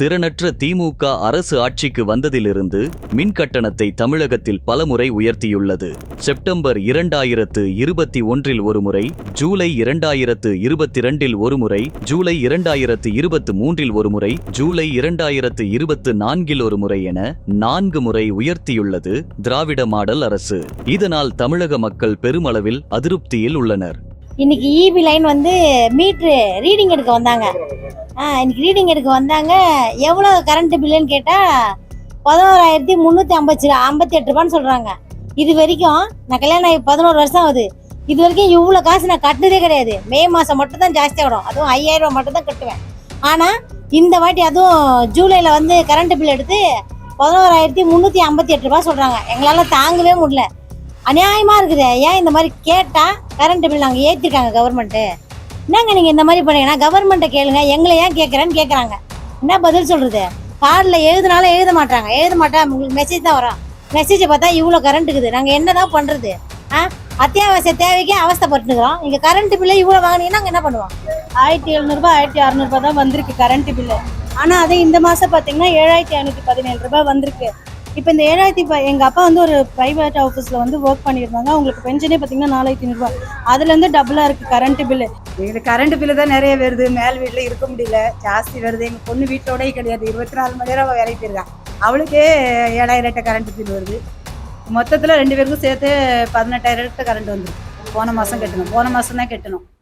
திறனற்ற திமுக அரசு ஆட்சிக்கு வந்ததிலிருந்து மின் கட்டணத்தை தமிழகத்தில் பலமுறை உயர்த்தியுள்ளது. செப்டம்பர் இரண்டாயிரத்து இருபத்தி ஒன்றில் ஒருமுறை ஜூலை இரண்டாயிரத்து இருபத்தி இரண்டில் ஒருமுறை ஜூலை இரண்டாயிரத்து இருபத்து மூன்றில் ஒருமுறை ஜூலை இரண்டாயிரத்து இருபத்து நான்கில் ஒருமுறை என நான்கு முறை உயர்த்தியுள்ளது திராவிட மாடல் அரசு. இதனால் தமிழக மக்கள் பெருமளவில் அதிருப்தியில் உள்ளனர். இன்னைக்கு இபி லைன் வந்து மீட்ரு ரீடிங் எடுக்க வந்தாங்க. இன்னைக்கு ரீடிங் எடுக்க வந்தாங்க. எவ்வளோ கரண்ட் பில்லுன்னு கேட்டால் பதினோராயிரத்தி முந்நூற்றி ஐம்பத்தி ஐம்பத்தி எட்டு ரூபான்னு சொல்கிறாங்க இது வரைக்கும் நான் கல்யாணம் ஆகி பதினோரு வருஷம் ஆகுது. இது வரைக்கும் இவ்வளோ காசு நான் கட்டுறதே கிடையாது. மே மாதம் மட்டும் தான் ஜாஸ்தி ஆகிடும் அதுவும் ஐயாயிரம் ரூபா மட்டும் தான் கட்டுவேன். ஆனால் இந்த வாட்டி அதுவும் ஜூலையில் வந்து கரண்ட் பில் எடுத்து பதினோராயிரத்தி முந்நூற்றி ஐம்பத்தி எட்டு ரூபா சொல்கிறாங்க எங்களால் தாங்கவே முடியல. அநியாயமாக இருக்குது. ஏன் இந்த மாதிரி கேட்டால் கரண்ட் பில் நாங்கள் ஏற்றிருக்காங்க கவர்மெண்ட்டு என்னங்க நீங்கள் இந்த மாதிரி பண்ணீங்கன்னா? கவர்மெண்ட்டை கேளுங்க. எங்களை ஏன் கேட்குறேன்னு கேட்குறாங்க என்ன பதில் சொல்கிறது கார்டில் எழுதுனாலும் எழுத மாட்டாங்க. எழுத மாட்டா உங்களுக்கு மெசேஜ் தான் வரும். மெசேஜை பார்த்தா இவ்வளோ கரண்ட் இருக்குது. நாங்கள் என்ன தான் பண்ணுறது ஆ? அத்தியாவசிய தேவைக்கே அவஸ்தப்பட்டுக்கிறோம் இங்கே கரண்ட் பில்லு இவ்வளோ வாங்கினீங்கன்னா நாங்கள் என்ன பண்ணுவோம்? ஆயிரத்தி எழுநூறுபா ஆயிரத்தி அறநூறுபா தான் வந்திருக்கு கரண்ட் பில்லு ஆனால் அதே இந்த மாதம் பார்த்தீங்கன்னா ஏழாயிரத்தி ஐநூற்றி பதினேழு ரூபாய் வந்திருக்கு. இப்போ இந்த ஏழாயிரத்தி ப எங்கள் அப்பா வந்து ஒரு ப்ரைவேட் ஆஃபீஸில் வந்து ஒர்க் பண்ணியிருந்தாங்க. அவங்களுக்கு பென்ஷனே பார்த்தீங்கன்னா நாலாயிரத்தி ஐநூறுபா அதுலேருந்து டபுளாக இருக்குது கரண்ட் பில்லு இது கரண்ட் பில்லு தான் நிறைய வருது. மேல் வீட்டில் இருக்க முடியல. ஜாஸ்தி வருது. எங்கள் பொண்ணு வீட்டோடயே கிடையாது. இருபத்தி நாலு மணி நேரம் அவள் வேலைக்கு போயிருக்கான் அவளுக்கே ஏழாயிரம் எட்ட கரண்ட் பில் வருது. மொத்தத்தில் ரெண்டு பேருக்கும் சேர்த்து பதினெட்டாயிரம் கரண்ட் வந்துடும் போன மாதம் கட்டணும். போன மாதம் தான் கட்டணும்.